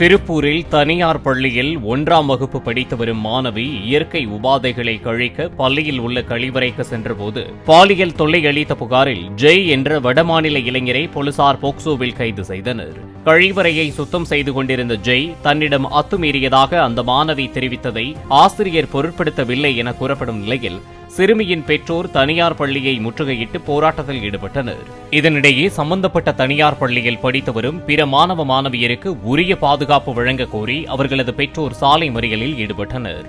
திருப்பூரில் தனியார் பள்ளியில் ஒன்றாம் வகுப்பு படித்து வரும் மாணவி இயற்கை உபாதைகளை கழிக்க பள்ளியில் உள்ள கழிவறைக்கு சென்றபோது பாலியல் தொல்லை அளித்த புகாரில் ஜெய் என்ற வடமாநில இளைஞரை போலீசார் போக்சோவில் கைது செய்தனர். கழிவறையை சுத்தம் செய்து கொண்டிருந்த ஜெய் தன்னிடம் அத்துமீறியதாக அந்த மாணவி தெரிவித்ததை ஆசிரியர் பொருட்படுத்தவில்லை என கூறப்படும் நிலையில் சிறுமியின் பெற்றோர் தனியார் பள்ளியை முற்றுகையிட்டு போராட்டத்தில் ஈடுபட்டனர். இதனிடையே சம்பந்தப்பட்ட தனியார் பள்ளியில் படித்து வரும் பிற மாணவ மாணவியருக்கு உரிய பாதுகாப்பு வழங்க கோரி அவர்களது பெற்றோர் சாலை மறியலில் ஈடுபட்டனர்.